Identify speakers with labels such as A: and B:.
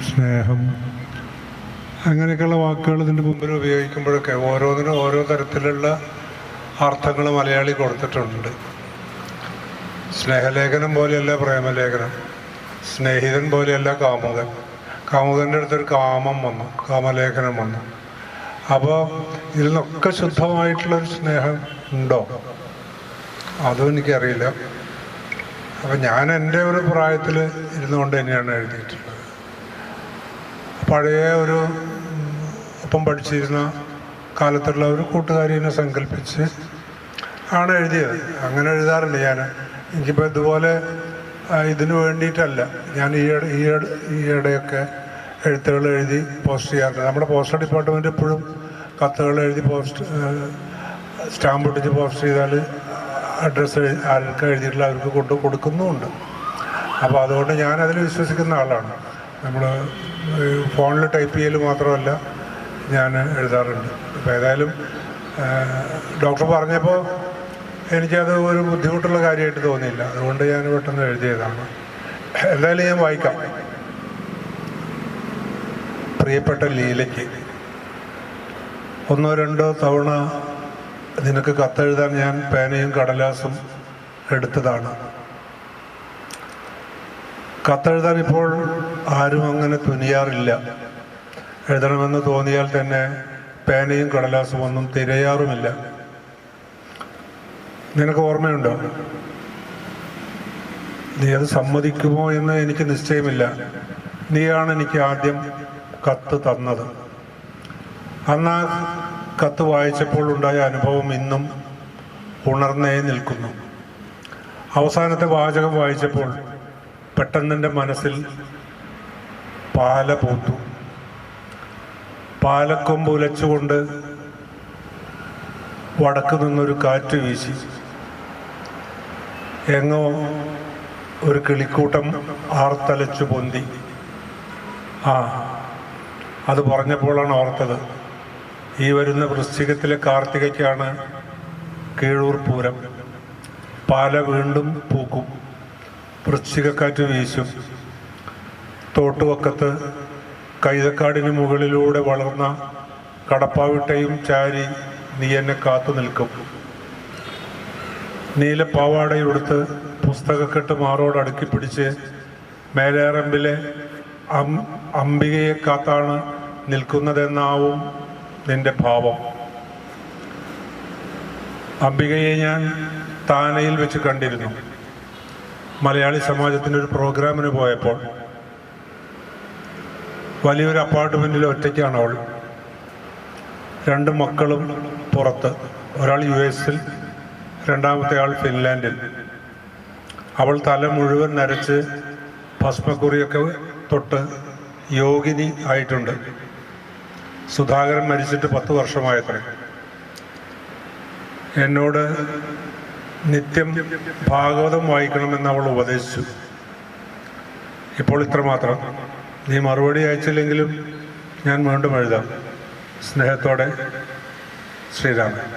A: സ്നേഹം. അങ്ങനെയൊക്കെയുള്ള വാക്കുകൾ ഇതിന്റെ മുമ്പിൽ ഉപയോഗിക്കുമ്പോഴൊക്കെ ഓരോന്നിനും ഓരോ തരത്തിലുള്ള അർത്ഥങ്ങൾ മലയാളി കൊടുത്തിട്ടുണ്ട്. സ്നേഹലേഖനം പോലെയല്ല പ്രേമലേഖനം. സ്നേഹിതൻ പോലെയല്ല കാമുകൻ. കാമുകന്റെ അടുത്തൊരു കാമം വന്നു കാമലേഖനം വന്നു. അപ്പോൾ ഇതിൽ നിന്നൊക്കെ ശുദ്ധമായിട്ടുള്ളൊരു സ്നേഹം ഉണ്ടോ? അതും എനിക്കറിയില്ല. അപ്പം ഞാൻ എന്റെ ഒരു പ്രായത്തിൽ ഇരുന്നുകൊണ്ട് തന്നെയാണ് എഴുതിയിട്ടുള്ളത്. പഴയ ഒരു ഒപ്പം പഠിച്ചിരുന്ന കാലത്തുള്ള ഒരു കൂട്ടുകാരിനെ സങ്കല്പിച്ച് ആണ് എഴുതിയത്. അങ്ങനെ എഴുതാറില്ല ഞാൻ. എനിക്കിപ്പോൾ ഇതുപോലെ ഇതിനു വേണ്ടിയിട്ടല്ല. ഞാൻ ഈയിടെ ഈയിടെ ഈയിടെയൊക്കെ എഴുത്തുകൾ എഴുതി പോസ്റ്റ് ചെയ്യാറുണ്ട്. നമ്മുടെ പോസ്റ്റർ ഡിപ്പാർട്ട്മെന്റ് എപ്പോഴും കത്തുകൾ എഴുതി പോസ്റ്റ് സ്റ്റാമ്പ് ഒട്ടിച്ച് പോസ്റ്റ് ചെയ്താൽ അഡ്രസ്സ് ആർക്കും എഴുതിയിട്ടുള്ള അവർക്ക് കൊണ്ട് കൊടുക്കുന്നുമുണ്ട്. അപ്പോൾ അതുകൊണ്ട് ഞാൻ അതിൽ വിശ്വസിക്കുന്ന ആളാണ്. നമ്മൾ ഫോണിൽ ടൈപ്പ് ചെയ്യൽ മാത്രമല്ല ഞാൻ എഴുതാറുണ്ട്. അപ്പോൾ ഏതായാലും ഡോക്ടർ പറഞ്ഞപ്പോൾ എനിക്കത് ഒരു ബുദ്ധിമുട്ടുള്ള കാര്യമായിട്ട് തോന്നിയില്ല. അതുകൊണ്ട് ഞാൻ പെട്ടെന്ന് എഴുതിയതാണ്. എന്തായാലും ഞാൻ വായിക്കാം. പ്രിയപ്പെട്ട ലീലയ്ക്ക്. ഒന്നോ രണ്ടോ തവണ നിനക്ക് കത്തെഴുതാൻ ഞാൻ പേനയും കടലാസും എടുത്തതാണ്. കത്തെഴുതാൻ ഇപ്പോൾ ആരും അങ്ങനെ തുനിയാറില്ല. എഴുതണമെന്ന് തോന്നിയാൽ തന്നെ പേനയും കടലാസും ഒന്നും തിരയാറുമില്ല. നിനക്ക് ഓർമ്മയുണ്ടോ? നീ അത് സമ്മതിക്കുമോ എന്ന് എനിക്ക് നിശ്ചയമില്ല. നീയാണ് എനിക്ക് ആദ്യം കത്ത് തന്നത്. അന്ന് ആ കത്ത് വായിച്ചപ്പോൾ ഉണ്ടായ അനുഭവം ഇന്നും ഉണർന്നേ നിൽക്കുന്നു. അവസാനത്തെ വാചകം വായിച്ചപ്പോൾ പെട്ടെന്ന് എന്റെ മനസ്സിൽ പാല പൂത്തു. പാലക്കൊമ്പ് ഉലച്ചുകൊണ്ട് വടക്ക് നിന്നൊരു കാറ്റ് വീശി. എങ്ങോ ഒരു കിളിക്കൂട്ടം ആർത്തലച്ചു പൊന്തി. ആ അത് പറഞ്ഞപ്പോഴാണ് ഓർത്തത്. ഈ വരുന്ന വൃശ്ചികത്തിലെ കാർത്തികയ്ക്കാണ് കീഴൂർ പൂരം. പാല വീണ്ടും പൂക്കും. വൃശ്ചികക്കാറ്റ് വീശും. തോട്ടുവക്കത്ത് കൈതക്കാടിന് മുകളിലൂടെ വളർന്ന കടപ്പാവിട്ടയും ചാരി നീ എന്നെ കാത്തു നിൽക്കും. നീലപ്പാവാടയുടുത്ത് പുസ്തകക്കെട്ട് മാറോട് അടുക്കി പിടിച്ച് മേലേറമ്പിലെ അംബികയെ കാത്താണ് നിൽക്കുന്നതെന്നാവും നിന്റെ ഭാവം. അംബികയെ ഞാൻ താനയിൽ വെച്ച് കണ്ടിരുന്നു. മലയാളി സമാജത്തിന്റെ ഒരു പ്രോഗ്രാമിന് പോയപ്പോൾ വലിയൊരു അപ്പാർട്ട്മെന്റിൽ ഒറ്റയ്ക്കാണ് അവൾ. രണ്ട് മക്കളും പുറത്ത്. ഒരാൾ യു എസിൽ രണ്ടാമത്തെ ആൾ ഫിൻലാൻഡിൽ. അവൾ തല മുഴുവൻ നരച്ച് ഭസ്മക്കുറിയൊക്കെ തൊട്ട് യോഗിനി ആയിട്ടുണ്ട്. സുധാകരൻ മരിച്ചിട്ട് പത്ത് വർഷമായത്രേ. എന്നോട് നിത്യം ഭാഗവതം വായിക്കണമെന്ന് അവൾ ഉപദേശിച്ചു. ഇപ്പോൾ ഇത്രമാത്രം നീ മറുപടി അയച്ചില്ലെങ്കിലും ഞാൻ വീണ്ടും എഴുതാം. സ്നേഹത്തോടെ ശ്രീരാമൻ.